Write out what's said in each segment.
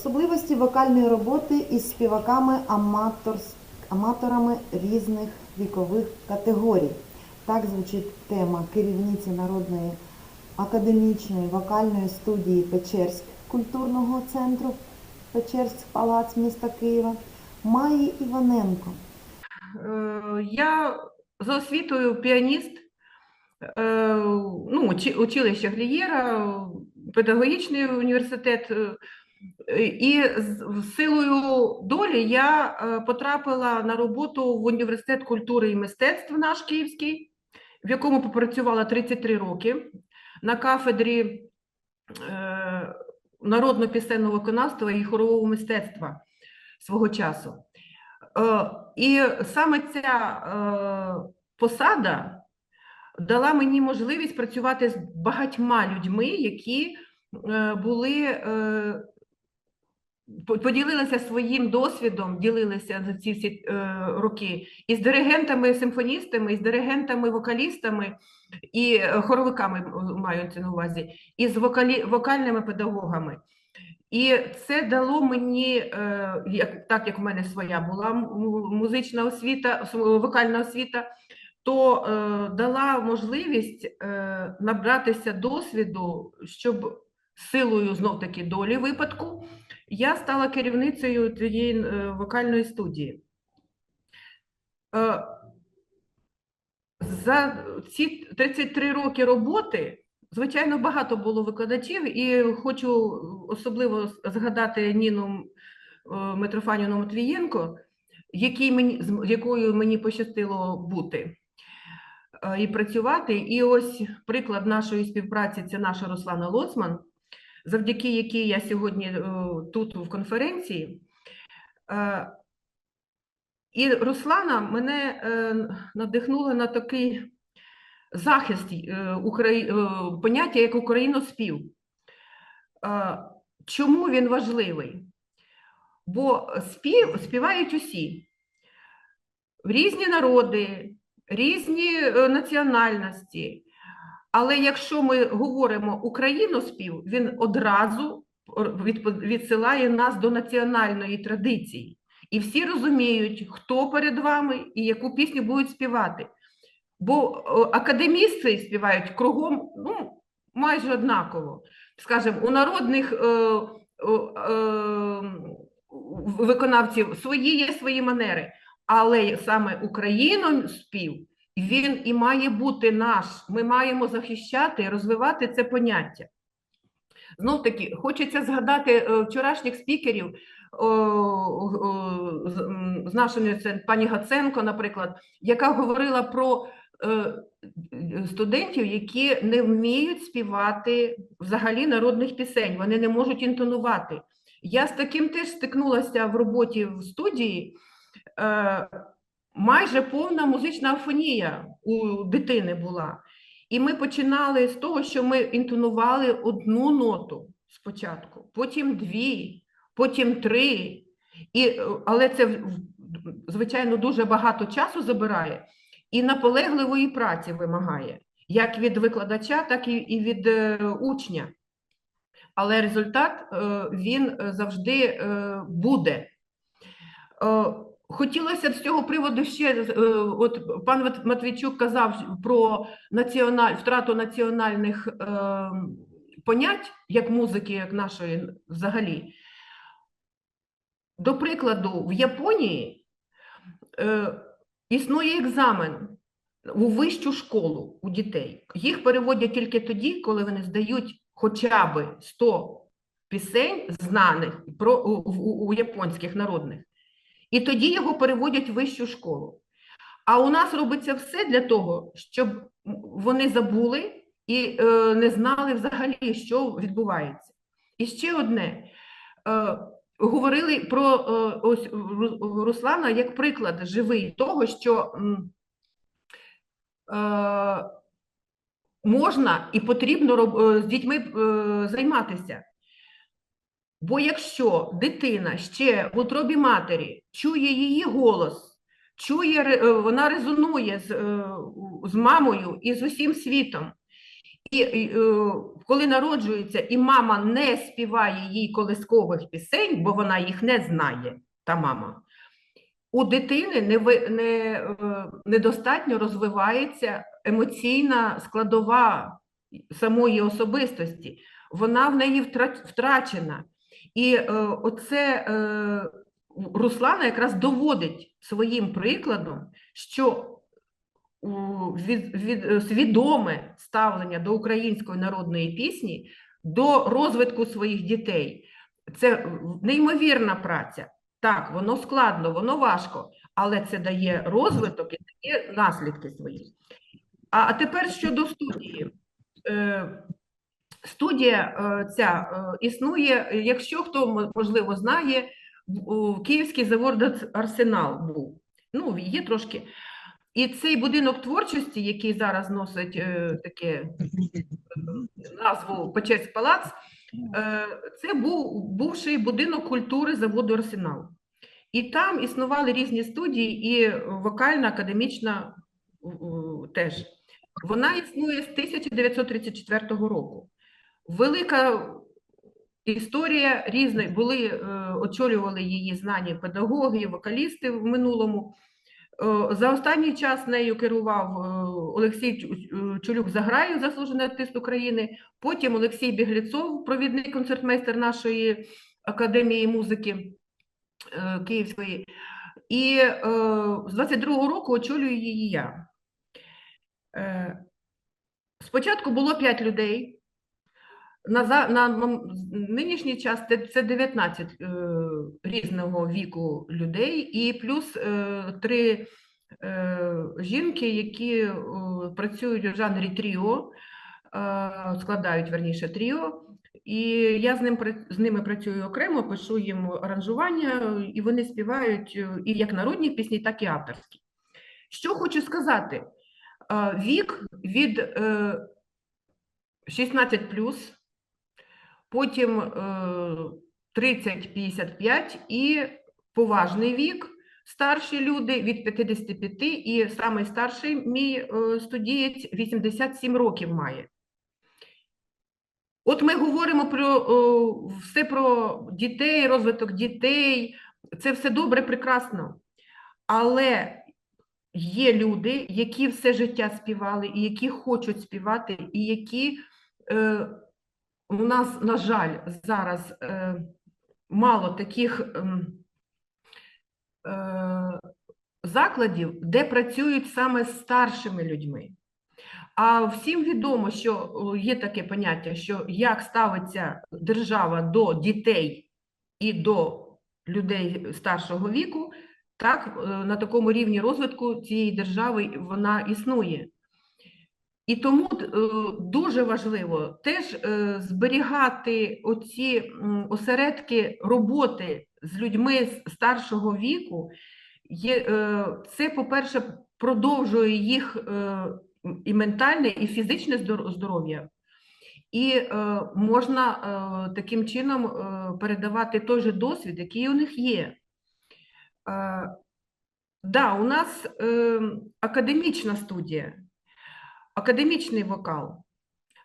Особливості вокальної роботи із співаками аматорами різних вікових категорій. Так звучить тема керівниці Народної академічної вокальної студії Печерськ культурного центру Печерськ Палац міста Києва Маї Іваненко. Е, Я за освітою піаніст, е, ну, училище Глієра, педагогічний університет. Е, І з силою долі я е, потрапила на роботу в університет культури і мистецтв наш Київський, в якому попрацювала 33 роки на кафедрі е, народно-пісенного виконавства і хорового мистецтва свого часу. І саме ця посада дала мені можливість працювати з багатьма людьми, які були поділилися своїм досвідом, ділилися за ці всі е, роки із диригентами, симфоністами, із диригентами, вокалістами і е, хоровиками м, маю це на увазі, і з вокалі, вокальними педагогами. І це дало мені, е, як, так як в мене своя була музична освіта, вокальна освіта, то е, дала можливість е, набратися досвіду, щоб силою знов таки долі випадку я стала керівницею тієї е, вокальної студії. Е, За ці 33 роки роботи, звичайно, багато було викладачів, і хочу особливо згадати Ніну е, Митрофанівну Матвієнко, якій мені, з якою мені пощастило бути і працювати. І ось приклад нашої співпраці це наша Руслана Лоцман, завдяки якій я сьогодні е, тут в конференції. Е, І Руслана мене е, надихнула на такий захист поняття як україноспів. Чому він важливий? Бо спів співають усі різні народи, різні національності. Але якщо ми говоримо україноспів, він одразу відсилає нас до національної традиції. І всі розуміють, хто перед вами і яку пісню будуть співати. Бо академісти співають кругом ну, майже однаково. Скажімо, у народних е, е, виконавців свої є свої манери, але саме україноспів він і має бути наш. Ми маємо захищати і розвивати це поняття. Знов таки, хочеться згадати е, вчорашніх спікерів. о, з нашої це пані Гаценко, наприклад, яка говорила про е, студентів, які не вміють співати взагалі народних пісень, вони не можуть інтонувати. Я з таким теж стикнулася в роботі в студії. Е, майже повна музична афонія у дитини була. І ми починали з того, що ми інтонували одну ноту спочатку, потім дві, потім три. І, е, але це, звичайно, дуже багато часу забирає і наполегливої праці вимагає, як від викладача, так і, від е, учня. Але результат е, він завжди буде. Хотілося б з цього приводу ще, е, от пан Матвійчук казав про національ, втрату національних е, понять, як музики, як нашої взагалі. До прикладу, в Японії е, існує екзамен у вищу школу у дітей. Їх переводять тільки тоді, коли вони здають хоча б 100 пісень знаних про, у, у, у японських народних. І тоді його переводять в вищу школу. А у нас робиться все для того, щоб вони забули і е, не знали взагалі, що відбувається. І ще одне. Е, говорили про е, ось Руслана як приклад живий того, що можна і потрібно з дітьми займатися. Бо якщо дитина ще в утробі матері чує її голос, чує, е, вона резонує з, е, з мамою і з усім світом, і, е, коли народжується, і мама не співає їй колискових пісень, бо вона їх не знає, та мама, у дитини не, не, недостатньо розвивається емоційна складова самої особистості. Вона в неї втрачена. І е, оце е, Руслана якраз доводить своїм прикладом, що від, від, е, свідоме ставлення до української народної пісні, до розвитку своїх дітей. Це неймовірна праця. Так, воно складно, воно важко, але це дає розвиток і дає наслідки свої. А, а тепер щодо студії. Е, студія е, ця е, існує, якщо хто можливо знає, Київський завод Арсенал був. Ну, є трошки. І цей будинок творчості, який зараз носить е, таке назву Печерськ Палац, це був бувший будинок культури заводу Арсенал. І там існували різні студії, і вокальна, академічна теж. Вона існує з 1934 року. Велика історія різна. Були, е, очолювали її знані педагоги, вокалісти в минулому. Е, За останній час нею керував е, Олексій Чу- Чулюк Заграю, заслужений артист України. Потім Олексій Бігліцов, провідний концертмейстер нашої академії музики Київської. І е, з 22-го року очолюю її я. Е, Спочатку було 5 людей. На, на нинішній час це, це 19 е, різного віку людей, і плюс е, три е, жінки, які е, працюють у жанрі тріо, е, складають верніше тріо. І я з, ним, з ними працюю окремо, пишу їм аранжування, і вони співають е, і як народні пісні, так і авторські. Що хочу сказати, Е, вік від е, 16 потім е, 30-55 і поважний вік, старші люди від 55, і самий старший мій е, студієць 87 років має. От ми говоримо про все про дітей, розвиток дітей, це все добре, прекрасно. Але є люди, які все життя співали, і які хочуть співати, і які е, у нас, на жаль, зараз е, мало таких ем, е, закладів, де працюють саме з старшими людьми. А всім відомо, що є таке поняття, що як ставиться держава до дітей і до людей старшого віку, так е, на такому рівні розвитку цієї держави вона існує. І тому е, дуже важливо теж е, зберігати оці осередки роботи з людьми старшого віку. Е, це, по-перше, продовжує їх і ментальне, і фізичне здоров'я. І можна таким чином передавати той же досвід, який у них є. Е, да, у нас е, академічна студія, академічний вокал,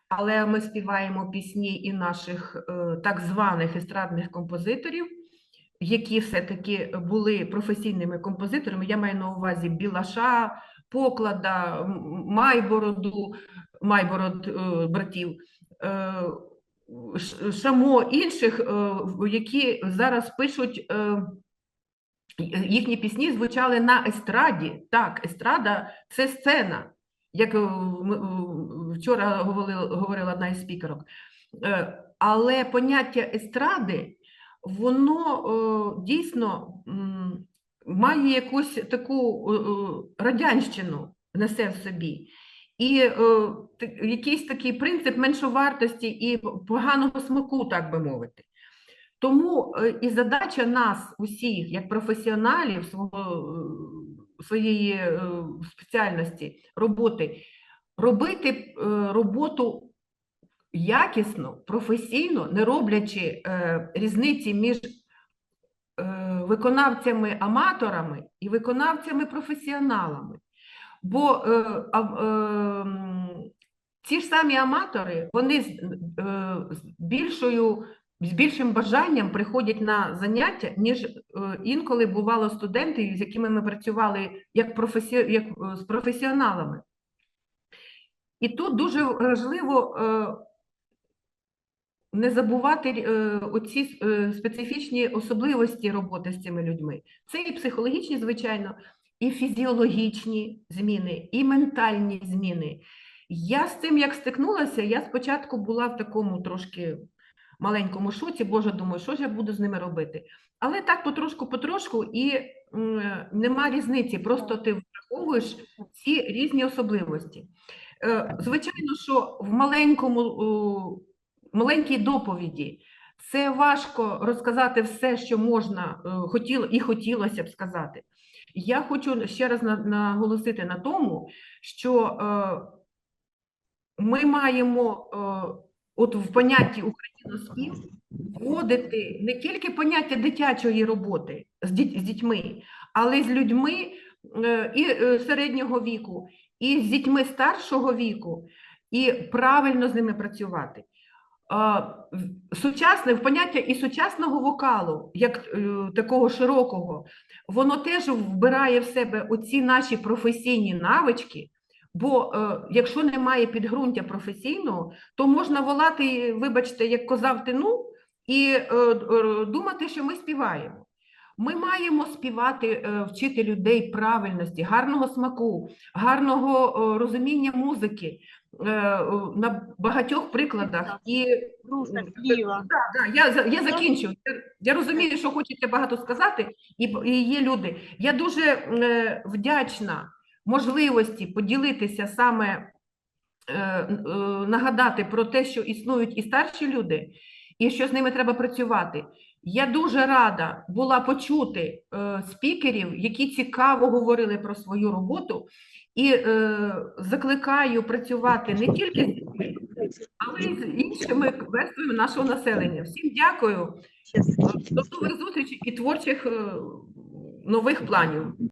але ми співаємо пісні і наших е, так званих естрадних композиторів, які все-таки були професійними композиторами. Я маю на увазі Білаша, Поклада, Майбороду, Майбород е, братів. е, Шамо інших, які зараз пишуть їхні пісні звучали на естраді. Так, естрада це сцена, як е, м- вчора говорила, одна із спікерок. Е, Але поняття естради, воно е, дійсно має якусь таку е, е, радянщину несе в собі. І е, якийсь такий принцип меншовартості і поганого смаку, так би мовити. Тому е, і задача нас усіх, як професіоналів свого, е, своєї е, спеціальності роботи, робити е, роботу якісно, професійно, не роблячи е, різниці між виконавцями-аматорами і виконавцями-професіоналами. Бо е, ці ж самі аматори, вони з більшою, з більшим бажанням приходять на заняття, ніж е, інколи бувало студенти, з якими ми працювали як, професі... як е, з професіоналами. І тут дуже важливо е, не забувати оці специфічні особливості роботи з цими людьми. Це і психологічні, звичайно, і фізіологічні зміни, і ментальні зміни. Я з цим як стикнулася, я спочатку була в такому трошки маленькому шоці, Боже, думаю, що ж я буду з ними робити. Але так потрошку-потрошку, і нема різниці, просто ти враховуєш ці різні особливості. Е, Звичайно, що в маленькому, маленькій доповіді це важко розказати все, що можна е, хотіло, і хотілося б сказати. Я хочу ще раз наголосити на тому, що е, ми маємо от в понятті україноспів вводити не тільки поняття дитячої роботи з, діть- з дітьми, але й з людьми е, і е, середнього віку, і з дітьми старшого віку, і правильно з ними працювати. Сучасне в поняття і сучасного вокалу, як е, такого широкого, воно теж вбирає в себе оці наші професійні навички. Бо е, якщо немає підґрунтя професійного, то можна волати, вибачте, як коза в тину, і е, е, думати, що ми співаємо. Ми маємо співати, е, вчити людей правильності, гарного смаку, гарного е, розуміння музики е, е, на багатьох прикладах. І Руса, Киева. Да, я, я закінчу. Я, я розумію, що хочеться багато сказати, і, і є люди. Я дуже е, вдячна можливості поділитися саме, е, е, нагадати про те, що існують і старші люди, і що з ними треба працювати. Я дуже рада була почути е, спікерів, які цікаво говорили про свою роботу, і закликаю працювати не тільки з дітьми, але й з іншими верствами нашого населення. Всім дякую. До нових зустрічей і творчих нових планів.